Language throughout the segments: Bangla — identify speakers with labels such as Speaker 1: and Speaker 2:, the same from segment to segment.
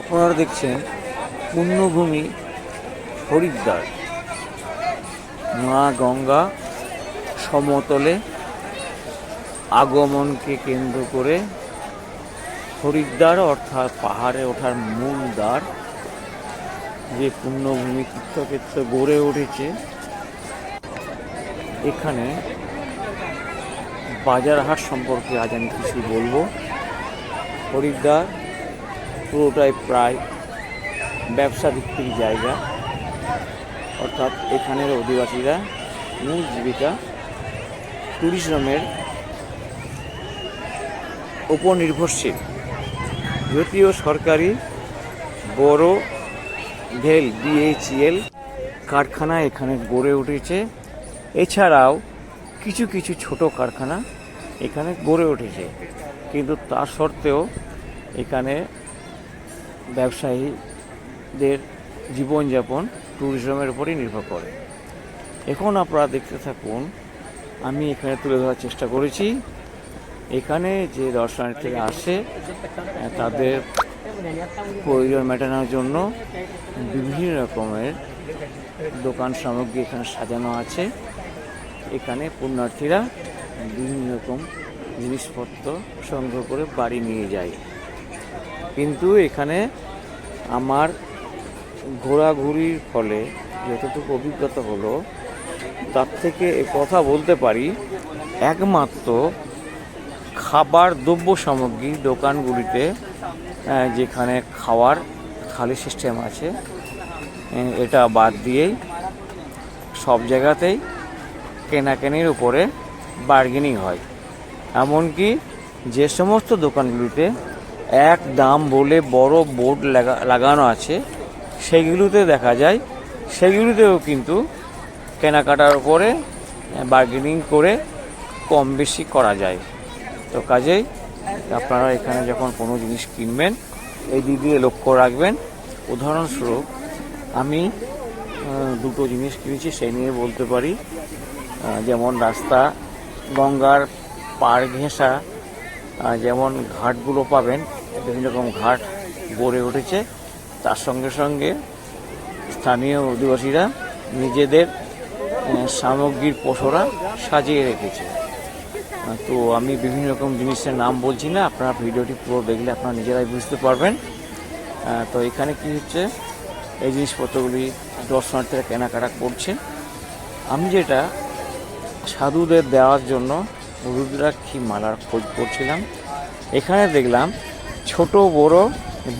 Speaker 1: আপনারা দেখছেন পুণ্যভূমি হরিদ্বার। মা গঙ্গা সমতলে আগমনকে কেন্দ্র করে হরিদ্বার অর্থাৎ পাহাড়ে ওঠার মূল দ্বার যে পুণ্যভূমি তীর্থক্ষেত্র গড়ে উঠেছে, এখানে বাজার হাট সম্পর্কে আজ আমি কিছু বলব। হরিদ্বার পুরোটাই প্রায় ব্যবসা ভিত্তিক জায়গা। অর্থাৎ এখানের অধিবাসীরা মূল জীবিকা ট্যুরিজমের উপর নির্ভরশীল। যদিও সরকারি বড় ভেল বিএইচএল কারখানা এখানে গড়ে উঠেছে। এছাড়াও কিছু কিছু ছোট কারখানা এখানে গড়ে উঠেছে। কিন্তু তা সত্ত্বেও এখানে ব্যবসায়ীদের জীবনযাপন ট্যুরিজমের উপরই নির্ভর করে। এখন আপনারা দেখতে থাকুন, আমি এখানে তুলে ধরার চেষ্টা করেছি। এখানে যে দর্শনার্থীরা আসে তাদের প্রয়োজন মেটানোর জন্য বিভিন্ন রকমের দোকান সামগ্রী এখানে সাজানো আছে। এখানে পুণ্যার্থীরা বিভিন্ন রকম জিনিসপত্র সংগ্রহ করে বাড়ি নিয়ে যায়। কিন্তু এখানে আমার ঘোরাঘুরির ফলে যতটুকু অভিজ্ঞতা হলো, তার থেকে কথা বলতে পারি, একমাত্র খাবার দ্রব্য সামগ্রী দোকানগুলিতে যেখানে খাওয়ার থালি সিস্টেম আছে এটা বাদ দিয়েই সব জায়গাতেই কেনাকেনির উপরে বার্গেনিং হয়। এমনকি যে সমস্ত দোকানগুলিতে এক দাম বলে বড় বোর্ড লাগা, লাগানো আছে। সেগুলোতে দেখা যায়। সেগুলিতেও কিন্তু কেনাকাটার উপরে বার্গেনিং করে কম বেশি করা যায়। তো কাজেই আপনারা এখানে যখন কোনো জিনিস কিনবেন, এই দিক দিয়ে লক্ষ্য রাখবেন। উদাহরণস্বরূপ, আমি দুটো জিনিস কিনেছি, সেই নিয়ে বলতে পারি যেমন রাস্তা, গঙ্গার পাড় ঘেঁষা যেমন ঘাটগুলো পাবেন বিভিন্ন রকম ঘাট গড়ে উঠেছে। তার সঙ্গে সঙ্গে স্থানীয় অধিবাসীরা নিজেদের সামগ্রীর পসরা সাজিয়ে রেখেছে। তো আমি বিভিন্ন রকম জিনিসের নাম বলছি না, আপনারা ভিডিওটি পুরো দেখলে আপনারা নিজেরাই বুঝতে পারবেন। তো এখানে কি হচ্ছে, এই জিনিসপত্রগুলি দর্শনার্থীরা কেনাকাটা করছে। আমি যেটা সাধুদের দেওয়ার জন্য রুদ্রাক্ষী মালার খোঁজ করছিলাম। এখানে দেখলাম ছোট, বড়,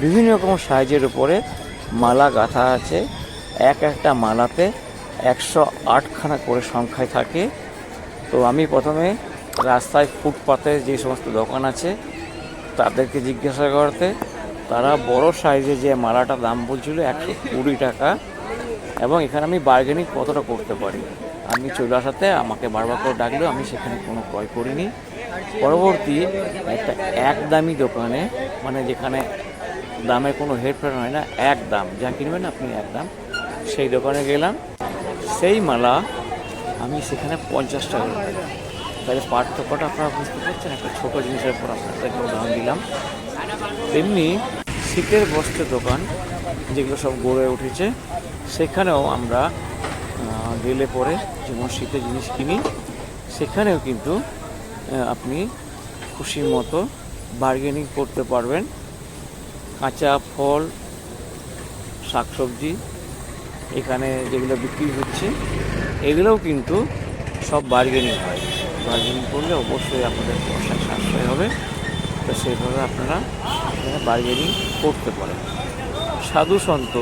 Speaker 1: বিভিন্ন রকম সাইজের উপরে মালা গাঁথা আছে। এক একটা মালাতে একশো আটখানা করে সংখ্যায় থাকে। তো আমি প্রথমে রাস্তায় ফুটপাতে যে সমস্ত দোকান আছে, তাদেরকে জিজ্ঞাসা করতে, তারা বড় সাইজে যে মালাটা দাম বলছিল একশো কুড়ি টাকা এবং এখানে আমি বার্গেনিং কতটা করতে পারি? আমি চলে আসাতে আমাকে বারবার করে ডাকলেও আমি সেখানে কোনো ক্রয় করিনি। পরবর্তী একটা এক দামি দোকানে মানে যেখানে দামে কোনো হেরফের হয় না এক দাম যা কিনবেন আপনি এক দাম সেই দোকানে গেলাম। সেই মালা আমি সেখানে পঞ্চাশ টাকা। তাহলে পার্থক্যটা আপনারা বুঝতে পারছেন, একটা ছোটো জিনিসের উপর আপনাদেরকে উদাহরণ দিলাম। তেমনি শীতের বস্ত্রের দোকান, যেগুলো সব গড়ে উঠেছে, সেখানেও আমরা গেলে পরে যেমন শীতের জিনিস কিনি, সেখানেও কিন্তু আপনি খুশির মতো বার্গেনিং করতে পারবেন। কাঁচা ফল, শাকসবজি, এখানে যেগুলো বিক্রি হচ্ছে, এগুলোও কিন্তু সব বার্গেনিং হয়। বার্গেনিং করলে অবশ্যই আপনাদের পয়সায় সাশ্রয় হবে। তো সেইভাবে আপনারা এখানে বার্গেনিং করতে পারেন। সাধু সন্ত,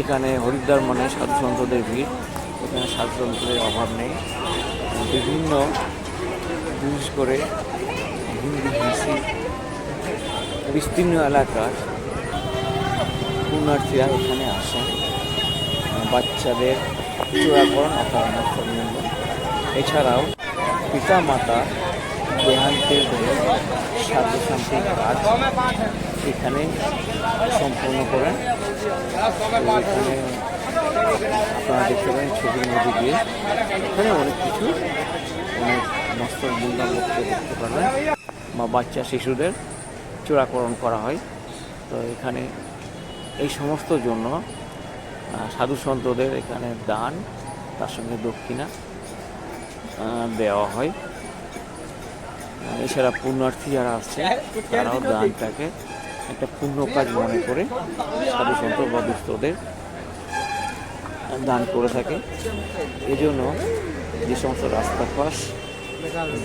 Speaker 1: এখানে হরিদ্বার মানে সাধু সন্তদের ভিড়। এখানে সাধু সন্তদের অভাব নেই। বিভিন্ন বিশেষ করে বিস্তীর্ণ এলাকার পুণ্যার্থীরা এখানে আসেন বাচ্চাদের অথবা সম্মেলন এছাড়াও পিতা মাতা দেহান্তের শান্তির কাজ এখানে সম্পূর্ণ করেন। এখানে আপনারা দেখতে পারেন ছবির মধ্যে দিয়ে। এখানে অনেক কিছু অনেক মস্তক বুন্দা লোককে দেখতে পারবেন। বা বাচ্চা, শিশুদের চূড়াকরণ করা হয়। তো এখানে এই সমস্ত জন্য সাধু সন্তদের এখানে দান, তার সঙ্গে দক্ষিণা দেওয়া হয়। এছাড়া পুণ্যার্থী যারা আসছে তারাও দানটাকে একটা পুণ্য কাজ মনে করে সাধু সন্ত বা দুস্থদের দান করে থাকে। এই জন্য যে সমস্ত রাস্তার পাশ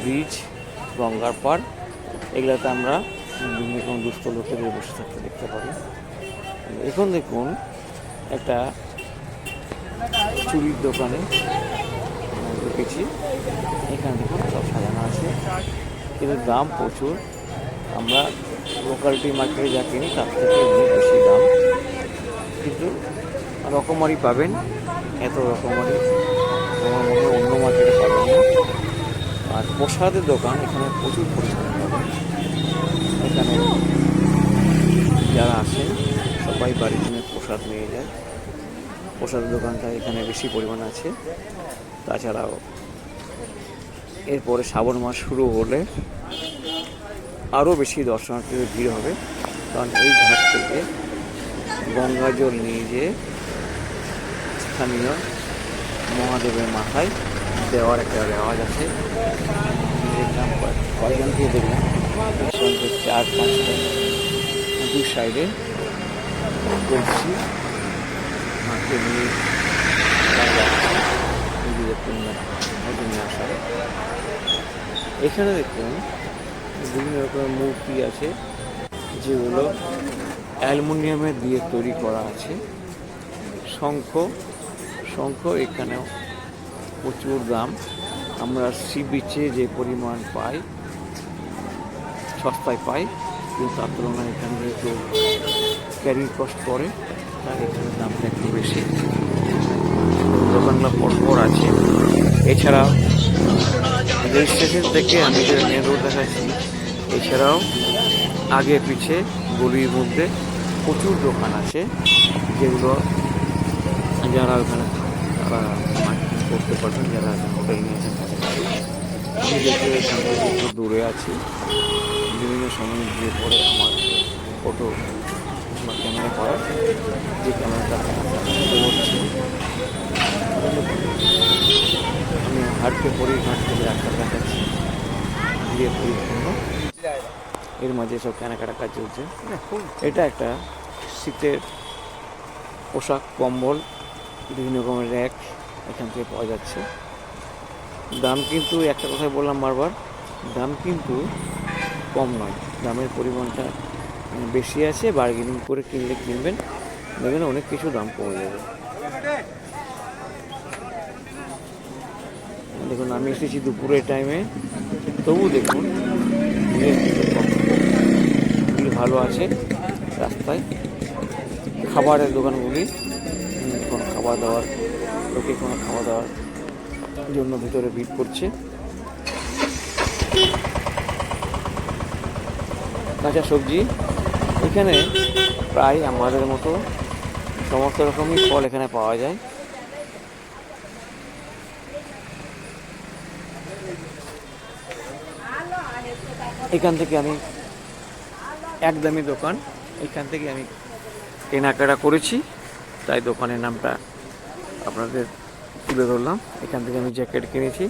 Speaker 1: ব্রিজ, গঙ্গার পাড়, এগুলোতে আমরা বিভিন্ন রকম দুস্থ লোকেদের বসে থাকতে দেখতে পারি। এখন দেখুন, একটা চুরির দোকানে ঢুকেছি। এখানে দেখুন সব সাজানো আছে। কিন্তু দাম প্রচুর। আমরা লোকালিটি মার্কেটে যা কিনি, তার থেকে অনেক বেশি দাম। কিন্তু রকমারি পাবেন, এত রকমারি। আমার মনে অন্য মার্কেটে পাবেন না। আর প্রসাদের দোকান এখানে প্রচুর পরিমাণে পাবেন। এখানে যারা আসেন, সবাই বাড়ির জন্য প্রসাদ নিয়ে যায়। প্রসাদের দোকানটা এখানে বেশি পরিমাণ আছে। তাছাড়াও এরপরে শ্রাবণ মাস শুরু হলে আরও বেশি দর্শনার্থীদের ভিড় হবে। কারণ এই ঘাট থেকে গঙ্গা জল নিয়ে যেয়ে স্থানীয় মহাদেবের মাথায় দেওয়ার একটা রেওয়াজ আছে। দেখলাম কয়- কয়জনকে দেখলাম? সঙ্গে চার পাঁচটা। দু সাইডে কলসি মাকে নিয়ে নিজেদের এখানে দেখুন বিভিন্ন রকমের মূর্তি আছে, যেগুলো অ্যালুমিনিয়ামের দিয়ে তৈরি করা আছে। শঙ্খ শঙ্খ এখানেও প্রচুর দাম। আমরা সি বিচে যে পরিমাণ পাই, সস্তায় পাই, কিন্তু তার তুলনায় এখানে যেহেতু ক্যারি কস্ট পড়ে, তার এখানে দামটা একটু বেশি। দোকানগুলো পরপর আছে। এছাড়া রেল স্টেশন থেকে আমি যে মেন রোড দেখাচ্ছি। এছাড়াও আগে পিছে গলির মধ্যে প্রচুর দোকান আছে, যেগুলো যারা ওখানে, তারা করতে পারবেন যারা হোটেল নিয়েছেন আমি একটু দূরে আছি, বিভিন্ন সময় গিয়ে পরে আমার ফটো বা ক্যামেরা করার যে ক্যামেরাটা আমি হাঁটতে পরি, হাঁটতে রাস্তা দেখাচ্ছি দিয়ে পরিপূর্ণ এর মাঝে সব কেনাকাটা কাজ চলছে। এটা একটা শীতের পোশাক, কম্বল, বিভিন্ন রকমের র্যাক এখান থেকে পাওয়া যাচ্ছে। দাম কিন্তু, একটা কথাই বললাম বারবার, দাম কিন্তু কম নয়। দামের পরিমাণটা বেশি আছে বার্গেনিং করে কিনলে কিনবেন, দেখবেন অনেক কিছু দাম কমে যাবে। দেখুন, আমি এসেছি দুপুরের টাইমে তবু দেখুন ভালো আছে রাস্তায়। খাবারের দোকানগুলি কোনো খাবার দাবার লোকে কোনো খাওয়া দাওয়ার জন্য ভিতরে ভিড় করছে। কাঁচা সবজি, এখানে প্রায় আমাদের মতো সমস্ত রকমই ফল এখানে পাওয়া যায়। এখান থেকে আমি একদমই দোকান, এখান থেকে আমি কেনাকাটা করেছি, তাই দোকানের নামটা আপনাদের তুলে ধরলাম। এখান থেকে আমি জ্যাকেট কিনেছি,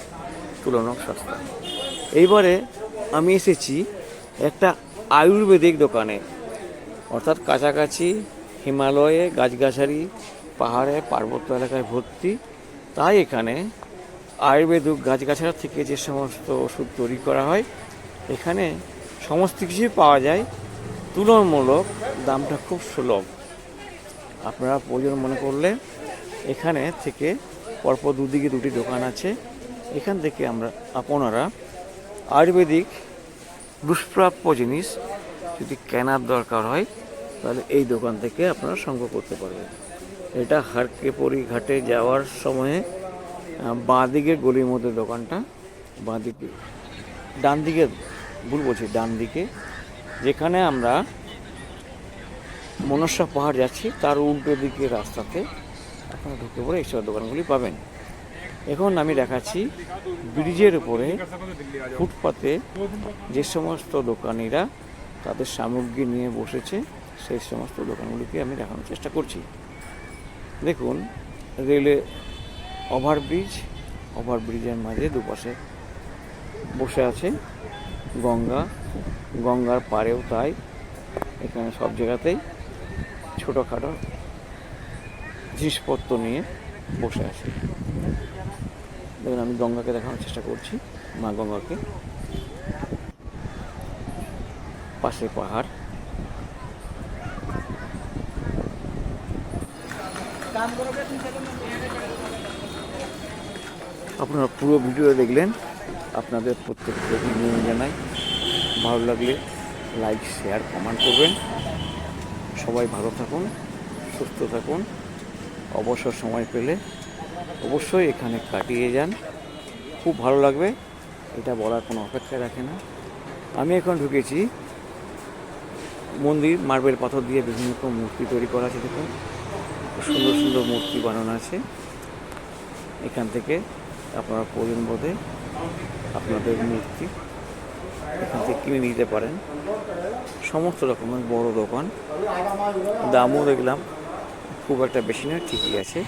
Speaker 1: তুলনামূলক সস্তা। এইবারে আমি এসেছি একটা আয়ুর্বেদিক দোকানে, অর্থাৎ কাছাকাছি হিমালয়ে গাছগাছালি, পাহাড়ে, পার্বত্য এলাকায় ভর্তি। তাই এখানে আয়ুর্বেদিক গাছগাছালা থেকে যে সমস্ত ওষুধ তৈরি করা হয়, এখানে সমস্ত কিছুই পাওয়া যায়। তুলনামূলক দামটা খুব সুলভ। আপনারা প্রয়োজন মনে করলে এখানে থেকে পরপর দুদিকে দুটি দোকান আছে। এখান থেকে আমরা আপনারা আয়ুর্বেদিক দুষ্প্রাপ্য জিনিস যদি কেনার দরকার হয়, তাহলে এই দোকান থেকে আপনারা সংগ্রহ করতে পারবেন। এটা হারকেপরি ঘাটে যাওয়ার সময়ে বাঁ দিকে গলির মধ্যে দোকানটা বাঁ দিকে ডান দিকে ভুল বলছি ডান দিকে যেখানে আমরা মনসা পাহাড় যাচ্ছি, তার উল্টো দিকে রাস্তাতে আপনারা ঢুকে পড়ে এইসব দোকানগুলি পাবেন। এখন আমি দেখাচ্ছি ব্রিজের উপরে ফুটপাতে যে সমস্ত দোকানিরা তাদের সামগ্রী নিয়ে বসেছে, সেই সমস্ত দোকানগুলিকে আমি দেখানোর চেষ্টা করছি। দেখুন, রেলে ওভারব্রিজ, ওভারব্রিজের মাঝে দুপাশে বসে আছে গঙ্গা। গঙ্গার পাড়েও তাই, এখানে সব জায়গাতেই ছোটোখাটো জিনিসপত্র নিয়ে বসে আছে। দেখুন, আমি গঙ্গাকে দেখানোর চেষ্টা করছি, মা গঙ্গাকে। পাশে পাহাড়। আপনারা পুরো ভিডিও দেখলেন। আপনাদের প্রত্যেককে অভিনন্দন জানাই। ভালো লাগলে লাইক শেয়ার কমেন্ট করবেন। সবাই ভালো থাকুন, সুস্থ থাকুন। অবসর সময় পেলে অবশ্যই এখানে কাটিয়ে যান। খুব ভালো লাগবে। এটা বলার কোনো অপেক্ষা রাখে না। আমি এখন ঢুকেছি। মন্দির, মার্বেল পাথর দিয়ে বিভিন্ন রকম মূর্তি তৈরি করা আছে দেখুন। সুন্দর সুন্দর মূর্তি বানানো আছে। এখান থেকে আপনারা প্রয়োজন বোধে আপনাদের মূর্তি এখান থেকে কিনে নিতে পারেন। সমস্ত রকমের বড় দোকান। দামও দেখলাম। খুব একটা বেশি না ঠিকই আছে।